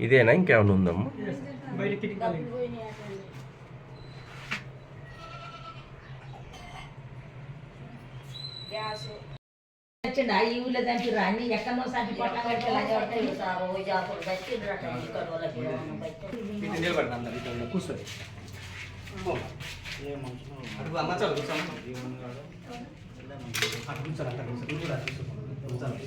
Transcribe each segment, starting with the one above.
ఇదేనా ఇంకేమైనా ఉందమ్మా? వచ్చిండు ఈ ఊళ్ళో దంచిర్రు అన్ని ఎక్కడో సాటి పొట్ల కట్టి కూర్చోండి అటు అమ్మ చాలు కూర్చోమ్మ. అటు కూర్చోండి, అటు కూర్చోండి. నువ్వు కూడా అటు కూర్చో. కూర్చోండి.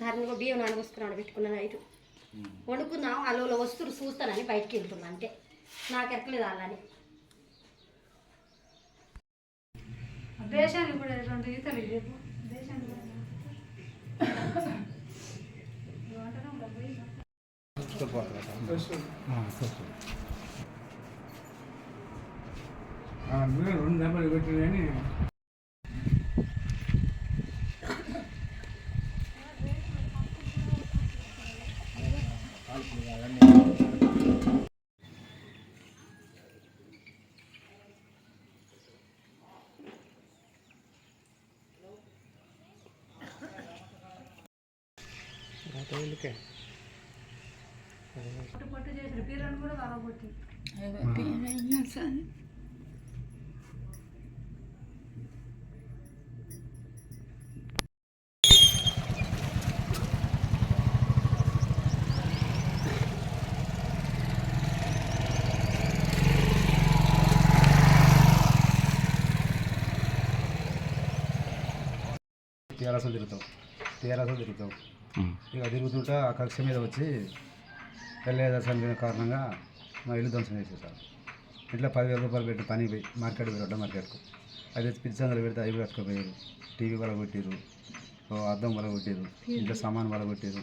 నేను బియ్యం నానబోసుకున్నాను పెట్టుకున్నాను నైట్. వండుకుందాం అలో వస్తువులు చూస్తానని బయటికి వెళ్తున్నా అంటే నాకు ఎక్కలేదు అలాని. దేశానికి కూడా రెండు ఈతలు ఇవ్వు. దేశానికి కూడా. రెండు నెంబర్లు పెట్టిన కానీ పట్టు పట్టు చేసిన పీరని కూడా వరగొట్టి టీఆర్ఎస్లో తిరుగుతాం టీఆర్ఎస్లో తిరుగుతాం ఇక తిరుగుతుంటా ఆ కక్ష మీద వచ్చి చనిపోయిన కారణంగా మా ఇల్లు ధ్వంసం చేసేసారు. ఇంట్లో పదివేల రూపాయలు పెట్టి పని పోయి మార్కెట్ పోయి రొడ్డ మార్కెట్కు. అయితే పిచ్చందలు పెడితే అవి పట్టుకుపోయారు. టీవీ వల కొట్టారు అద్దం వల కొట్టారు ఇంట్లో సామాన్ వల కొట్టారు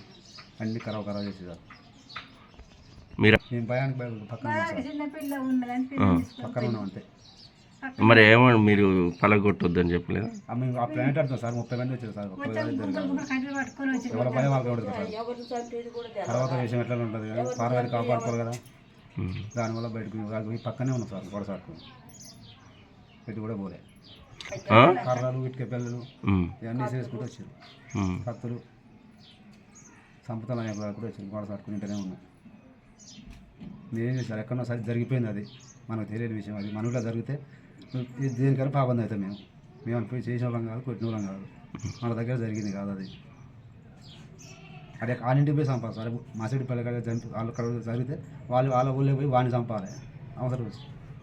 అన్ని ఖరాబ్ ఖరాబ్ చేసేసారు. మీరు మేము భయానికి భయ పక్కన పక్కన ఉన్నాం అంతే. మరి ఏమో మీరు పలగొట్టొద్దని చెప్పలేదు? ఆ మేము ఆ ఆడుతాం సార్ ముప్పై మంది వచ్చారు సార్ ఎవరి భయం వాళ్ళకి ఉంటుంది. తర్వాత విషయం ఎట్లా ఉంటుంది? కాపాడుకోరు కదా. దానివల్ల బయటకు ఈ పక్కనే ఉన్నాం సార్ గొడవ సార్కు పెట్టి కూడా పోలే? కర్రలు ఇటుక పిల్లలు. ఇవన్నీ చేసుకుంటూ వచ్చారు. కత్తులు సంపతలు అనే కూడా వచ్చారు గొడవ సార్కు ఇంటనే ఉన్నాం. నేనేం చేశారు? ఎక్కడో సరి జరిగిపోయింది అది. మనకు తెలియని విషయం అది. మనలో జరిగితే ఇది దేనికైనా పాబంది అవుతాం మేము. మేము అనుకుని చేసిన వాళ్ళం కాదు కొట్టిన వాళ్ళం కాదు. మన దగ్గర జరిగింది కాదు అది. అదే ఆనింటికి పోయి చంపాలి. సరే మాసిడి పిల్లల కాడ చంపి వాళ్ళు అక్కడ జరిగితే వాళ్ళు వాళ్ళ ఊళ్ళో పోయి వాడిని చంపాలి. అవసరం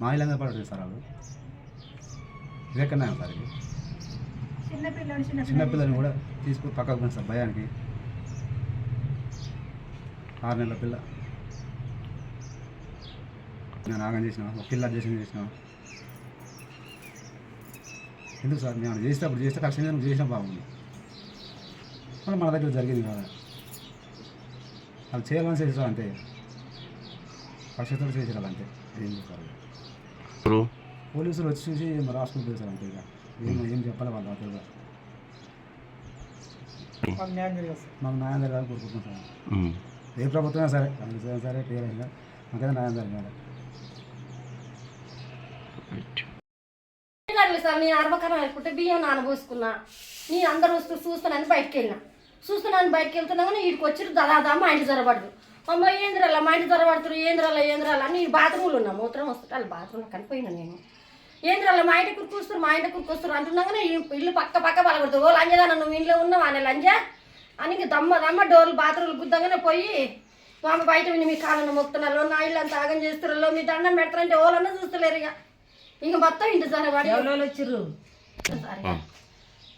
మా ఇల్లు పడుతుంది సార్ వాళ్ళు. ఇదెక్కడనే సార్ ఇది? చిన్నపిల్లని కూడా తీసుకుని పక్కకు పోయింది సార్ భయానికి. ఆరు నెలల పిల్ల. నేను ఆగం చేసిన ఒక పిల్ల చేసిన చేసిన. ఎందుకు సార్? మేము చేసేటప్పుడు చేస్తే కష్టంగా నువ్వు చేసినా బాగుంది. మళ్ళీ మన దగ్గర జరిగింది కదా. వాళ్ళు చేయాలని చేసారు అంతే. కష్టంతో చేసారు అంతే. ఏం చేస్తారు? ఎవరు? పోలీసులు వచ్చి చూసి మరి హాస్పిటల్ చేశారు అంతే ఇక. ఏం ఏం చెప్పాలి వాళ్ళ బాధ్యత మాకు న్యాయం జరగాలి కోరుకుంటున్నాం సార్. ఏ ప్రభుత్వమైనా సరే కాంగ్రెస్ సరే అయినా మాకైతే న్యాయం జరగాలి రైట్. కాదు సార్ నేను అరవకరం అనుకుంటే బియ్యం నానబోసుకున్నా నేను అందరూ వస్తూ చూస్తున్నాను బయటకు వెళ్ళినా. చూస్తున్నాను బయటకు వెళ్తున్నాగానే వీడికి వచ్చి దదాదా మా ఇంటి జరబడదు అమ్మ ఏంద్రాల మా ఇంటి జరబడుతున్నారు ఏంద్రాల ఏంద్రాల అని నేను బాత్రూమ్లో ఉన్నా మూత్రం వస్తుంటే వాళ్ళు బాత్రూంలో కనిపోయినా నేను. ఏంద్రాల మా ఇంటి కురికి వస్తారు మా ఇంటి కురికి వస్తారు అంటున్నా కానీ ఇల్లు పక్క పక్క పలగొడుతుంది. ఓ లంజదా నువ్వు ఇంట్లో ఉన్నావు అనే లంజ? అని ఇంక దమ్మ దమ్మ డోర్లు బాత్రూమ్లు గుద్దంగానే పోయి మా బయట విని మీ కాళ్ళను మొక్కుతున్నారు నా ఇల్లు అంత ఆగం చేస్తున్నారు. మీ దండం పెడతారంటే ఓలన్నా చూస్తలేరు ఇక. ఇక మొత్తం ఇంటి జరబడి ఎవరో వచ్చిర్రు?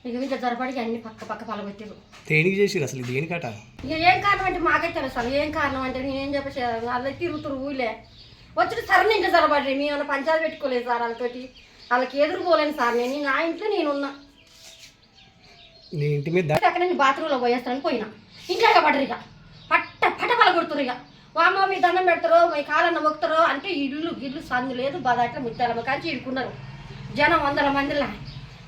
ఇక ఇంత జరపడికి అన్ని పక్క పక్క పలగొట్టారు దేనికి చేసిరు అసలు? దేనికట ఇక ఏం కారణం అంటే మాకే తెలుసు అసలు ఏం కారణం అంటే నేను ఏం చెప్పేసి వాళ్ళకి తిరుగుతురు ఊళ్ళే. వచ్చి సరే ఇంటి జరబడి మేము ఏమైనా పంచాయతీ పెట్టుకోలేదు సార్ వాళ్ళతోటి? వాళ్ళకి ఎదురుకోలేను సార్ నేను నా ఇంట్లో నేనున్నా నీ ఇంటి మీద అక్కడ నేను బాత్రూంలో పోయేస్తానని పోయినా. ఇంట్లో పడరు ఇక పట్ట పట్ట పలగొడుతురు ఇక. వామ మీ దండం పెడతారో మీ కాలన్న మొక్కుతారో అంటే ఇల్లు గిల్లు సందు లేదు బదాట్ల ముత్తాలమ్మ కాంచి ఇడుకున్నారు జనం వందల మందిలా.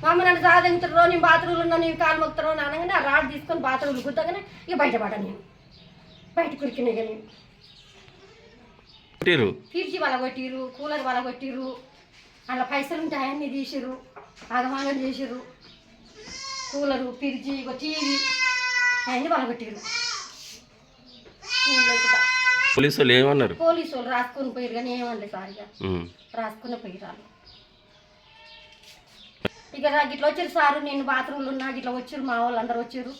మా అమ్మ నన్ను సాధించుతారో నేను బాత్రూంలో ఉన్నా నీ కాలు మొక్కుతారో అని అనగానే ఆ రాడ్ తీసుకొని బాత్రూంలో గుద్దగానే ఇక బయటపడ్డా నేను. బయట కురికినా కొట్టిర్రు. ఫ్రిడ్జ్ వలగొట్టిర్రు కూలర్ వలగొట్టిర్రు అలా పైసలు ఉంటే అవన్నీ తీసిర్రు ఆగమాగం చేసిర్రు. కూలరు ఫ్రిడ్జ్ టీవీ అవన్నీ నేను లేకుతా. పోలీసు వాళ్ళు ఏమన్నారు? పోలీసు వాళ్ళు రాసుకొని పోయారు కానీ ఏమనలే సారిగా? ఉమ్. రాసుకుని పోయిరాలు ఇక రా- గిట్ల వచ్చారు సారు నేను బాత్రూంలో ఉన్నా గిట్ల వచ్చారు మా వాళ్ళు అందరు వచ్చారు.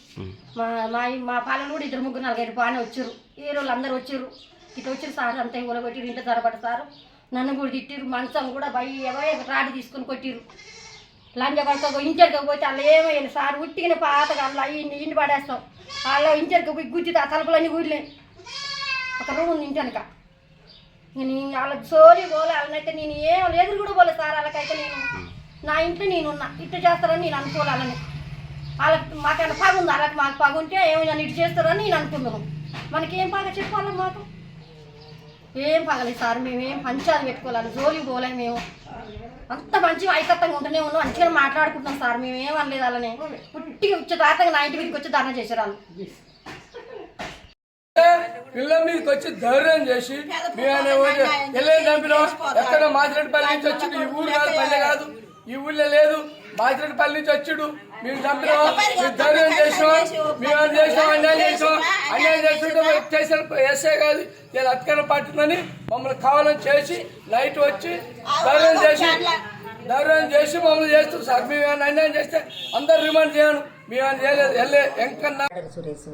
మా మా మా పాలలు కూడా ఇద్దరు ముగ్గురు నలుగురు బాగానే వచ్చారు. ఏ రోజులు అందరు వచ్చారు? ఇట్లా వచ్చారు సార్ అంతా కొట్టిరు ఇంట ధరపడ సారు. నన్ను కూడా తిట్టిరు మంచం కూడా బయ్య రాడి తీసుకొని కొట్టిరు లంజ పడతా ఇంటర్కి పోతే అలా ఏమయ్యాలి సార్ ఉట్టిగిన పాతగా అలా ఇంటి పడేస్తాం. అలా ఇంటర్కి పోయి ఆ తలుపులన్నీ ఊరిలే. ఒక రూమ్ ఉంది ఇంటనక నేను వాళ్ళ సోరీ పోలే వాళ్ళనైతే నేను ఏం లేదు కూడా పోలే సార్ వాళ్ళకైతే నేను. నా ఇంట్లో నేను ఉన్నా. ఇట్లా చేస్తారని నేను అనుకోవాలని. వాళ్ళకి మాకైనా పగ ఉంది? వాళ్ళకి మాకు పగ ఉంటే ఇటు చేస్తారని నేను అనుకున్నాను. మనకేం పగ చెప్పాలి మాకు? ఏం పగలేదు సార్. మేమేం పంచాలు పెట్టుకోవాలి జోలికి పోలేము మేము. అంత మంచి ఐకత్తంగా ఉంటూనే ఉన్నాం. మంచిగా మాట్లాడుకుంటున్నాం సార్. మేము అనలేదు అలానే పుట్టిగా వచ్చే తాతగా నా ఇంటి మీదకి వచ్చి ధర్నా చేశారు పిల్ల మీదకి వచ్చి ధైర్యం చేసి పిల్లల్ని చంపినాం ఎక్కడ మాచిరెడ్డిపల్లి నుంచి వచ్చిండు. ఈ ఊరు కాదు పల్లె కాదు. ఈ ఊళ్ళో లేదు. మాచిరెడ్డిపల్లి నుంచి వచ్చిండు. మేము చంపినాం మేము ధైర్యం చేసినాం మేము చేసినాం అన్యాయం చేసినాం అన్యాయం చేస్తుంటే మరి చేసిన ఎస్ఏ కాదు. నేను అధికారం పట్టిందని మమ్మల్ని కావాలని చేసి నైట్ వచ్చి ధైర్యం చేసి ధైర్యం చేసి మమ్మల్ని చేస్తారు సార్ మేము ఏమైనా అన్యాయం చేస్తే అందరు రిమాండ్ చేయను మేము ఏమైనా చేయలేదు. వెళ్ళే ఎంకన్నా సురేష్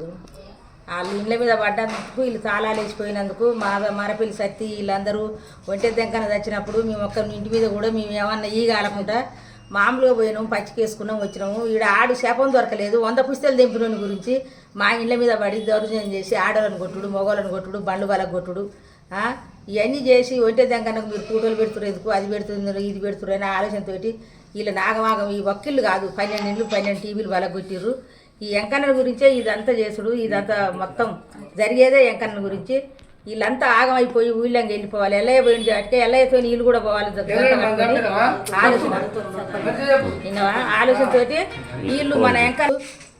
వాళ్ళు ఇండ్ల మీద పడ్డందుకు వీళ్ళు తాళాలేసిపోయినందుకు మా మరపిల్లి సత్తి వీళ్ళందరూ ఒంటె దెంకన తెచ్చినప్పుడు మేము ఒక్క ఇంటి మీద కూడా మేము ఏమన్నా ఈగాలకుండా మామూలుగా పోయినాం పచ్చికేసుకున్నాం వచ్చినాము. ఈడ ఆడు శాపం దొరకలేదు. వంద పుస్తకాలు దింపినోని గురించి మా ఇళ్ళ మీద పడి దౌర్జన్యం చేసి ఆడలను కొట్టుడు మగవాళ్ళని కొట్టుడు బండ్లు వాళ్ళ కొట్టుడు ఇవన్నీ చేసి ఒంటె దెంకనకు మీరు ఫోటోలు పెడుతున్నారు ఎందుకు? అది పెడుతున్నారు ఇది పెడుతున్నారు అనే ఆలోచనతోటి వీళ్ళ నాగమాగం ఈ వక్కిళ్ళు కాదు పన్నెండు ఇండ్లు పన్నెండు టీవీలు బలగొట్టిర్రు ఈ ఎంకన్న గురించే ఇదంతా చేసుడు ఇదంతా మొత్తం జరిగేదే ఎంకన్న గురించి. వీళ్ళంతా ఆగమైపోయి ఊళ్ళంగా వెళ్ళిపోవాలి. ఎల్లయ్య పోయింది అటుకే ఎల్లయ్యతో నీళ్ళు కూడా పోవాలి ఆలోచన? ఆలోచనతోటి వీళ్ళు మన ఎంక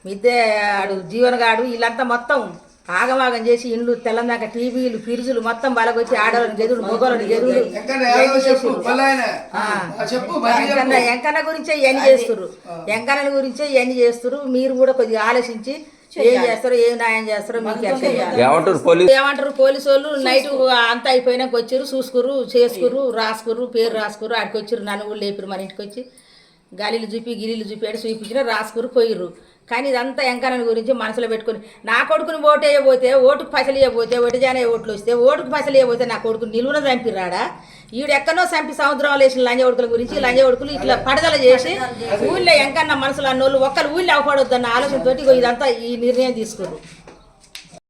మిద్దె ఆడు జీవనగాడు వీళ్ళంతా మొత్తం ఆగమాగం చేసి ఇండ్లు తెల్లందాక టీవీలు ఫ్రిడ్జులు మొత్తం బలగొచ్చి ఆడవాళ్ళని గెదుడు మొగోళ్ళని గెదుడు. ఎంకన్న ఎంకన్న గురించే ఇవన్నీ చేస్తుర్రు? ఎంకన్న గురించే ఇవన్నీ చేస్తుర్రు? మీరు కూడా కొద్దిగా ఆలోచించి ఏం చేస్తారో ఏం న్యాయం చేస్తారో మీకు. ఏమంటారు పోలీసు ఏమంటారు పోలీసు వాళ్ళు నైట్ అంతా అయిపోయినాక వచ్చారు చూసుకురు చేసుకురు రాసుకురు పేరు రాసుకురు ఆడికి వచ్చారు నన్ను కూడా లేపారు మన ఇంటికి వచ్చి. గాలిలు చూపి గిలీలు చూపి ఆడ చూపించిన రాసుకురు పోయిర్రు. కానీ ఇదంతా ఎంకన్న గురించి మనసులో పెట్టుకొని నా కొడుకుని ఓటు వేయబోతే ఓటుకు పైసలు ఇవ్వబోతే ఒకటి జానే ఓట్లు వస్తే ఓటుకు పైసలు ఇవ్వబోతే నా కొడుకుని నిలువున చంపిరాడా ఈడు ఎక్కడో చంపి సముద్రం వేసిన లంజ ఒడుకుల గురించి లంజ ఒడుకులు ఇట్లా పడదల చేసి ఊళ్ళో ఎంకన్న మనసులో అన్నోళ్ళు ఒక్కరు ఊళ్ళో అవపడొద్దన్న ఆలోచనతోటి ఇదంతా ఈ నిర్ణయం తీసుకున్నారు